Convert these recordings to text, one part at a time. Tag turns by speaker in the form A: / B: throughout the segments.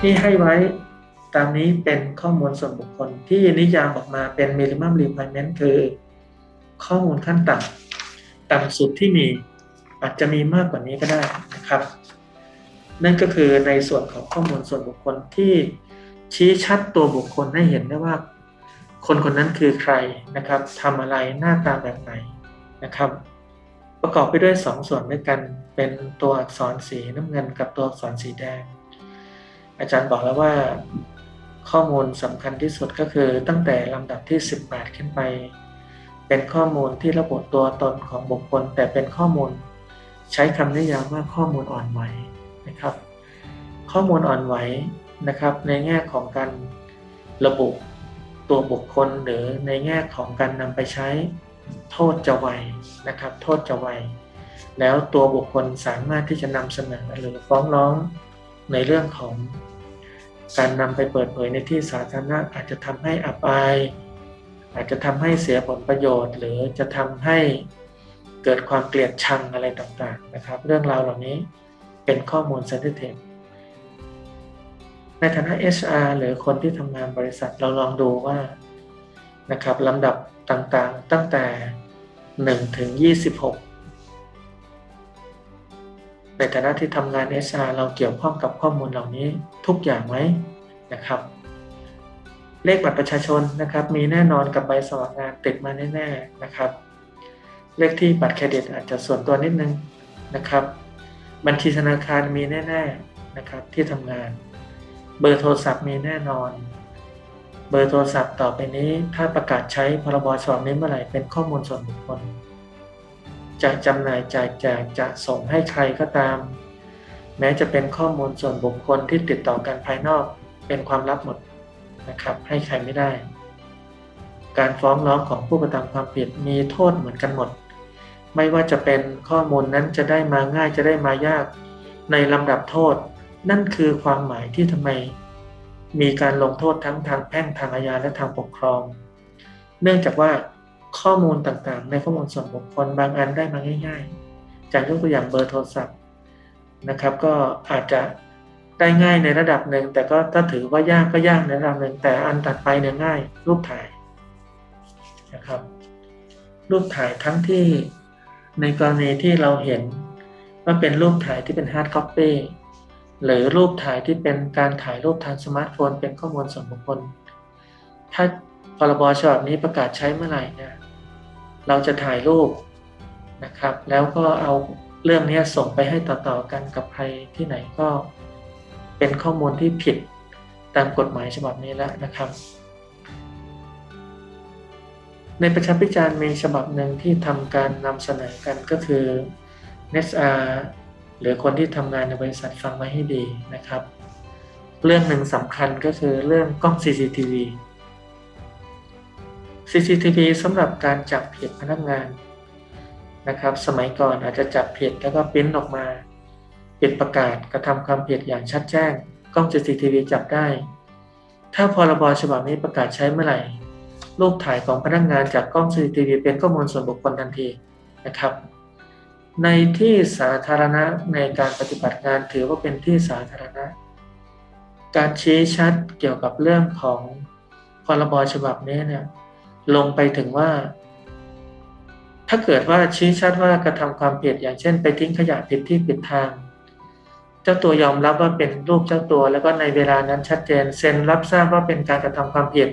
A: ที่ให้ไว้ตามนี้เป็นข้อมูลส่วนบุคคลที่นิยามออกมาเป็น minimum requirement คือ ข้อมูลขั้นต่ำต่ำสุดที่มีอาจจะมีมากกว่านี้ก็ได้นะครับ นั่นก็คือในส่วนของข้อมูลส่วนบุคคลที่ชี้ชัดตัวบุคคลให้เห็นได้ว่า คนคนนั้นคือใครนะครับทำอะไรหน้าตาแบบไหนนะครับ ประกอบไปด้วยสองส่วนด้วยกัน เป็นตัวอักษรสีน้ำเงินกับตัวอักษรสีแดง อาจารย์บอกแล้วว่าข้อมูลสำคัญที่สุดก็คือตั้งแต่ลำดับที่ 18 ขึ้นไป เป็นข้อมูลที่ระบุตัวตนของบุคคล แต่เป็นข้อมูลใช้คำนิยามว่าข้อมูลอ่อนไหวนะครับ ข้อมูลอ่อนไหวนะครับ ในแง่ของการระบุตัวบุคคลหรือในแง่ของการนำไปใช้ โทษจะไวนะครับ โทษจะไว แล้วตัวบุคคลสามารถที่จะนำเสนอหรือฟ้องร้องในเรื่องของการนำไปเปิดเผยในที่สาธารณะอาจจะทำให้อับอาย อาจจะทำให้เสียผลประโยชน์ หรือจะทำให้เกิดความเกลียดชังอะไรต่างๆนะครับ เรื่องราวเหล่านี้เป็นข้อมูล sensitive ในฐานะ HR หรือคนที่ทำงานบริษัทเราลองดูว่า นะครับลำดับต่างๆตั้งแต่ 1 ถึง 26 ในฐานะที่ทำงาน HR เราเกี่ยวข้องกับข้อมูลเหล่านี้ทุกอย่างไหมนะครับ เลขบัตรประชาชนนะครับ มีแน่นอนกับใบสมัครงานติดมาแน่ๆนะครับ เลขที่บัตรเครดิตอาจจะส่วนตัวนิดนึงนะครับ บัญชีธนาคารมีแน่ๆนะครับที่ทำงาน เบอร์โทรศัพท์มีแน่นอน เบอร์โทรศัพท์ต่อไปนี้ ถ้าประกาศใช้พรบฉบับนี้เมื่อไหร่เป็นข้อมูลส่วนบุคคล จะจำหน่ายจ่ายแจกจะส่งให้ใครก็ตาม แม้จะเป็นข้อมูลส่วนบุคคลที่ติดต่อกันภายนอกเป็นความลับหมดนะครับ ให้ใครไม่ได้ การฟ้องร้องของผู้กระทำความผิดมีโทษเหมือนกันหมด ไม่ว่าจะเป็นข้อมูลนั้นจะได้มาง่ายจะได้มายากในลำดับโทษ นั่นคือความหมายที่ทำไม มีการลงโทษทั้งทางแพ่งทางอาญาและทางปกครอง เนื่องจากว่าข้อมูลต่างๆ ในข้อมูลส่วนบุคคลบางอันได้มาง่ายๆ จากยกตัวอย่างเบอร์โทรศัพท์นะครับ ก็อาจจะได้ง่ายในระดับหนึ่ง แต่ก็ถ้าถือว่ายากก็ยากในระดับหนึ่ง แต่อันตัดไปเนี่ยง่าย รูปถ่ายนะครับ รูปถ่ายทั้งที่ในกรณีที่เราเห็นว่าเป็นรูปถ่ายที่เป็นฮาร์ดคอปปี้ หรือรูปถ่ายที่เป็นการถ่ายรูปทางสมาร์ทโฟน เป็นข้อมูลส่วนบุคคล ถ้าพรบฉบับนี้ประกาศใช้เมื่อไหร่เนี่ยเราจะถ่ายรูปนะครับ แล้วก็เอาเรื่องนี้ส่งไปให้ต่อๆกันกับใครที่ไหนก็เป็นข้อมูลที่ผิดตามกฎหมายฉบับนี้แล้วนะครับ ในประชาพิจารณ์มีฉบับหนึ่งที่ทำการนำเสนอกันก็คือ NSR หรือคนที่ทำงานในบริษัทฟังไว้ให้ดีนะครับ เรื่องหนึ่งสำคัญก็คือเรื่องกล้อง CCTV CCTV สำหรับการจับผิดพนักงานนะครับ สมัยก่อนอาจจะจับผิดแล้วก็ปิ้นออกมาปิดประกาศกระทำความผิดอย่างชัดแจ้ง กล้อง CCTV จับได้ ถ้าพรบฉบับนี้ประกาศใช้เมื่อไหร่ รูปถ่ายของพนักงานจากกล้อง CCTV เป็นข้อมูลส่วนบุคคลทันทีนะครับ ในที่สาธารณะในการปฏิบัติงานถือว่าเป็นที่สาธารณะ การชี้ชัดเกี่ยวกับเรื่องของพรบฉบับนี้เนี่ยลงไปถึงว่า ถ้าเกิดว่าชี้ชัดว่ากระทำความผิดอย่างเช่น ไปทิ้งขยะผิดที่ผิดทาง เจ้าตัวยอมรับว่าเป็นรูปเจ้าตัว แล้วก็ในเวลานั้นชัดเจนเซ็นรับทราบว่าเป็นการกระทำความผิด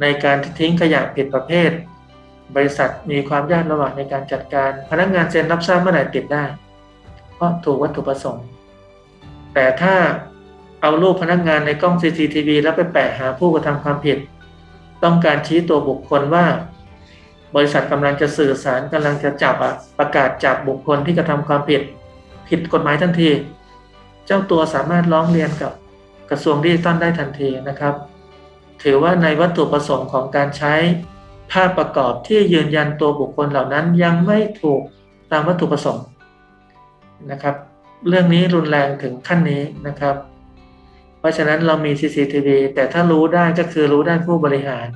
A: ในการทิ้งขยะผิดประเภท บริษัทมีความยากระหว่างในการจัดการ พนักงานเซ็นรับทราบเมื่อไหร่ติดได้ เพราะถูกวัตถุประสงค์ แต่ถ้าเอารูปพนักงานในกล้อง CCTV แล้วไปแปะหาผู้กระทำความผิด ต้องการชี้ตัวบุคคลว่า บริษัทกำลังจะสื่อสารกำลังจะจับประกาศจับบุคคลที่กระทำความผิด ผิดกฎหมายทันที เจ้าตัวสามารถร้องเรียนกับกระทรวงดิจิทัลได้ทันทีนะครับ ถือว่าในวัตถุประสงค์ของการใช้ ภาพประกอบที่ยืนยันตัวบุคคลเหล่านั้นยังไม่ถูกตามวัตถุประสงค์นะครับ เรื่องนี้รุนแรงถึงขั้นนี้นะครับ เพราะฉะนั้นเรามี CCTV แต่ถ้ารู้ได้ก็คือรู้ด้านผู้บริหาร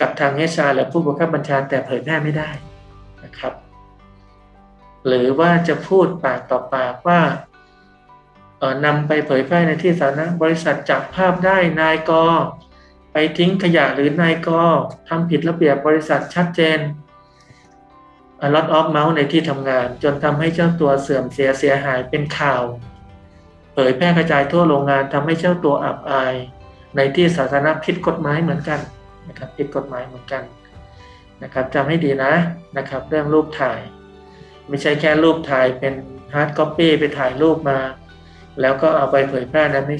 A: กับทางเอชาหรือผู้บังคับบัญชาแต่เผยแพร่ไม่ได้นะครับ หรือว่าจะพูดปากต่อปากว่าเออนำไปเผยแพร่ในที่สาธารณะบริษัทจับภาพได้นายก ไปทิ้งขยะหรือนายกทำผิดระเบียบบริษัทชัดเจนลอตออฟเมาส์ในที่ทำงาน จนทำให้เจ้าตัวเสื่อมเสียเสียหายเป็นข่าว เผยแพร่กระจายทั่วโรงงานทำให้เจ้าตัวอับอาย ในที่สาธารณะผิดกฎหมายเหมือนกันนะครับผิดกฎหมายเหมือนกันนะครับจำให้ดีนะนะครับ เรื่องรูปถ่าย ไม่ใช่แค่รูปถ่ายเป็นฮาร์ดคอปปี้ไปถ่ายรูปมา แล้วก็เอาไปเผยแพร่นะไม่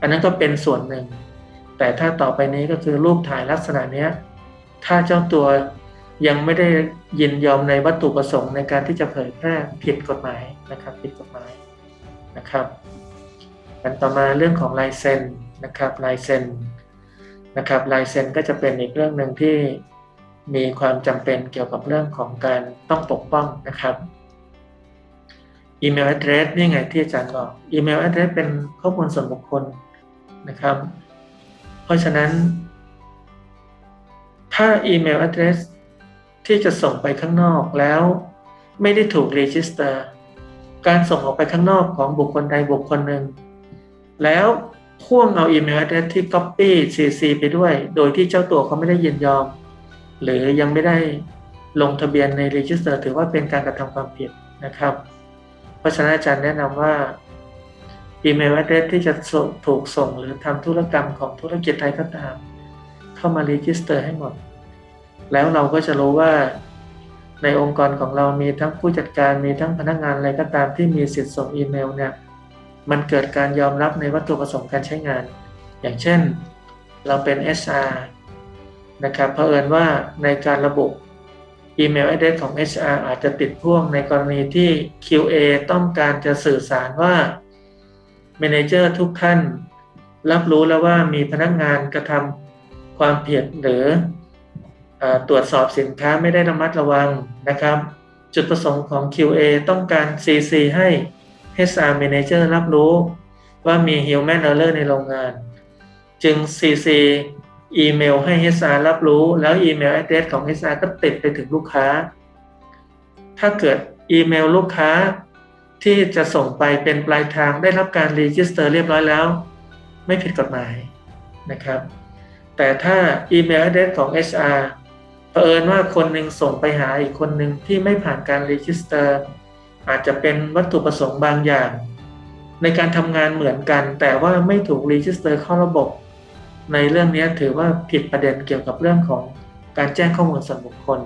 A: อันนั้นก็เป็นส่วนหนึ่ง แต่ถ้าต่อไปนี้ก็คือรูปถ่ายลักษณะเนี้ย ถ้าเจ้าตัวยังไม่ได้ยินยอมในวัตถุประสงค์ในการที่จะเผยแพร่ผิดกฎหมายนะครับ ผิดกฎหมายนะครับกันต่อมาเรื่องของลายเซ็นนะครับลายเซ็นนะครับลายเซ็นก็จะเป็นอีกเรื่องหนึ่งที่มีความจำเป็นเกี่ยวกับเรื่องของการต้องปกป้องนะครับอีเมล address นี่ไงที่อาจารย์บอกอีเมล address เป็นข้อมูลส่วนบุคคลนะครับ ราะฉะนั้น ถ้าอีเมล address ที่จะส่งไปข้างนอกแล้วไม่ได้ถูก register การส่งออกไปข้างนอกของบุคคลใดบุคคลหนึ่ง แล้วพ่วงเอาอีเมล address ที่ copy cc ไปด้วย โดยที่เจ้าตัวเขาไม่ได้ยินยอม หรือยังไม่ได้ลงทะเบียนใน register ถือว่าเป็นการกระทำความผิดนะครับ เพราะฉะนั้นอาจารย์แนะนำว่า อีเมล address ที่จะถูกส่งหรือทำธุรกรรมของธุรกิจใดก็ตาม เข้ามา register ให้หมด แล้วเราก็จะรู้ว่าในองค์กรของเรามีทั้งผู้จัดการมีทั้งพนักงานอะไรก็ตามที่มีสิทธิ์ส่งอีเมลเนี่ยมันเกิดการยอมรับในวัตถุประสงค์การใช้งาน อย่างเช่นเราเป็น HR นะครับเผอิญว่าในการระบุอีเมล address ของ HR อาจจะติดพ่วงในกรณีที่ QA ต้องการจะสื่อสารว่า Manager ทุกท่าน รับรู้แล้วว่ามีพนักงานกระทำความผิดหรืออตรวจสอบสินค้าไม่ได้ระมัดระวังนะครับ จุดประสงค์ของ QA ต้องการ CC ให้ HR Manager รับรู้ว่ามี Human Error ในโรงงาน จึง CC อีเมลให้ HR รับรู้แล้วอีเมล address ของ HR ก็ติดไปถึงลูกค้า ถ้าเกิดอีเมลลูกค้า ที่จะส่งไปเป็นปลายทางได้รับการรีจิสเตอร์เรียบร้อยแล้ว ไม่ผิดกฎหมายนะครับ แต่ถ้าอีเมล address ของ HR เผอิญว่าคนหนึ่งส่งไปหาอีกคนหนึ่งที่ไม่ผ่านการรีจิสเตอร์อาจจะเป็นวัตถุประสงค์บางอย่าง ในการทำงานเหมือนกัน แต่ว่าไม่ถูกรีจิสเตอร์เข้าระบบ ในเรื่องนี้ถือว่าผิดประเด็นเกี่ยวกับเรื่องของการแจ้งข้อมูลส่วนบุคคล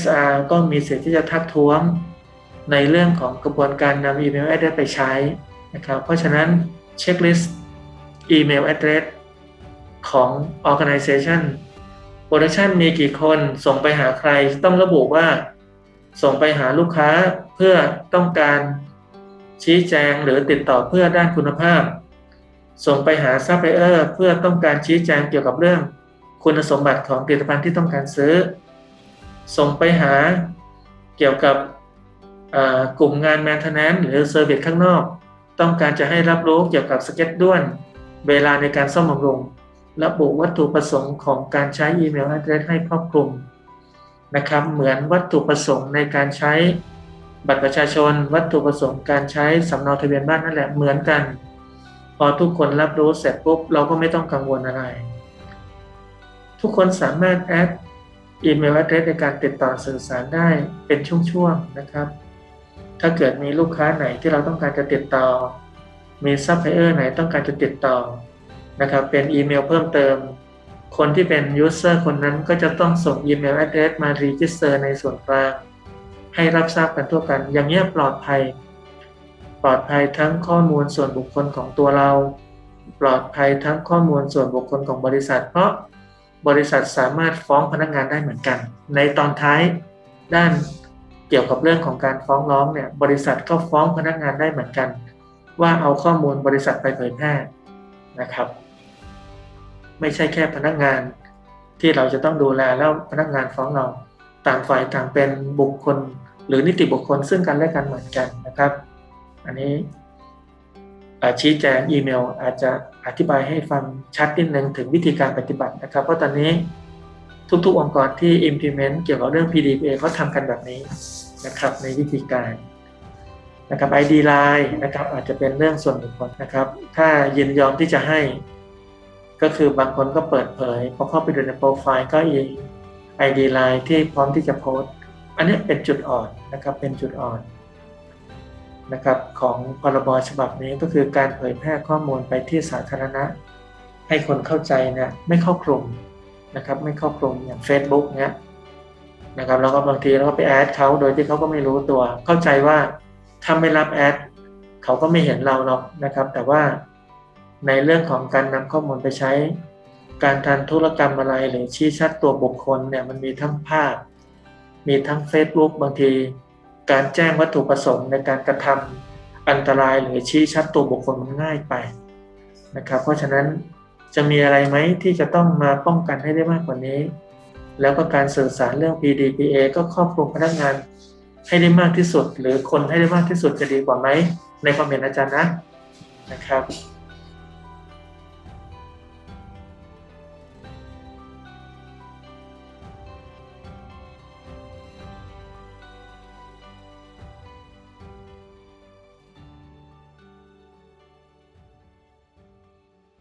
A: SR ก็มีสิทธิ์ที่จะทักท้วง ในเรื่องของกระบวนการนำอีเมล address ไปใช้นะครับเพราะฉะนั้นเช็คลิสต์อีเมล address ของ organization production มีกี่คนส่งไปหาใครต้องระบุว่า ส่งไปหาลูกค้าเพื่อต้องการชี้แจงหรือติดต่อเพื่อด้านคุณภาพ ส่งไปหาซัพพลายเออร์เพื่อต้องการชี้แจงเกี่ยวกับเรื่อง คุณสมบัติของผลิตภัณฑ์ที่ต้องการซื้อ ส่งไปหาเกี่ยวกับ กลุ่มงาน maintenance หรือเซอร์วิสข้างนอก ต้องการจะให้รับรู้เกี่ยวกับสเก็ตด้วน เวลาในการซ่อมบำรุงระบุวัตถุประสงค์ของการใช้อีเมล address ให้ครอบคลุมนะครับเหมือนวัตถุประสงค์ในการใช้บัตรประชาชน วัตถุประสงค์การใช้สำเนาทะเบียนบ้านนั่นแหละเหมือนกัน พอทุกคนรับรู้เสร็จปุ๊บเราก็ไม่ต้องกังวลอะไร ทุกคนสามารถแอดอีเมล address ในการติดต่อสื่อสารได้เป็นช่วงๆนะครับ ถ้าเกิดมีลูกค้าไหนที่เราต้องการจะติดต่อ มีซัพพลายเออร์ไหนต้องการจะติดต่อนะครับ เป็นอีเมลเพิ่มเติม คนที่เป็นยูเซอร์คนนั้นก็จะต้องส่งอีเมล address มา register ในส่วนกลาง ให้รับทราบกันทั่วกัน อย่างนี้ปลอดภัย ปลอดภัยทั้งข้อมูลส่วนบุคคลของตัวเรา ปลอดภัยทั้งข้อมูลส่วนบุคคลของบริษัท เพราะบริษัทสามารถฟ้องพนักงานได้เหมือนกัน ในตอนท้ายด้าน เกี่ยวกับเรื่องของการฟ้องร้องเนี่ยบริษัทก็ฟ้องพนักงานได้เหมือนกัน ว่าเอาข้อมูลบริษัทไปเผยแพร่นะครับ ไม่ใช่แค่พนักงานที่เราจะต้องดูแลแล้วพนักงานฟ้องเราต่างฝ่ายต่างเป็นบุคคล หรือนิติบุคคลซึ่งกันและกันเหมือนกันนะครับ อันนี้ชี้แจงอีเมลอาจจะอธิบายให้ฟังชัดนิดนึงถึงวิธีการปฏิบัตินะครับ เพราะตอนนี้ ทุกๆ องค์กรที่ implement เกี่ยวกับเรื่อง PDPA เขาทำกันแบบนี้นะครับในวิธีการนะครับ ID Line นะครับอาจจะเป็นเรื่องส่วนบุคคลนะครับ ถ้ายินยอมที่จะให้ ก็คือบางคนก็เปิดเผยพอเข้าไปดูในโปรไฟล์ก็อี ID Line ที่พร้อมที่จะโพสต์ อันนี้เป็นจุดอ่อนนะครับเป็นจุดอ่อนนะครับของพรบฉบับนี้ก็คือการเผยแพร่ข้อมูลไปที่สาธารณะ ให้คนเข้าใจนี่ยไม่เข้ากลุ่ม นะครับไม่เข้ากลุ่มอย่าง Facebook เนี้ยนะครับแล้วก็บางทีเราก็ไปแอดเขาโดยที่เขาก็ไม่รู้ตัว เข้าใจว่าถ้าไม่รับแอดเขาก็ไม่เห็นเราหรอกนะครับ แต่ว่าในเรื่องของการนำข้อมูลไปใช้ การทำธุรกรรมอะไรหรือชี้ชัดตัวบุคคลเนี่ยมันมีทั้งภาพ มีทั้ง Facebook บางที การแจ้งวัตถุประสงค์ในการกระทำอันตรายหรือชี้ชัดตัวบุคคลมันง่ายไปนะครับ เพราะฉะนั้น จะมีอะไรไหมที่จะต้องมาป้องกันให้ได้มากกว่านี้ แล้วก็การสื่อสารเรื่อง PDPA ก็ครอบคลุมพนักงานให้ได้มากที่สุด หรือคนให้ได้มากที่สุดจะดีกว่าไหมในความเห็นอาจารย์นะนะครับ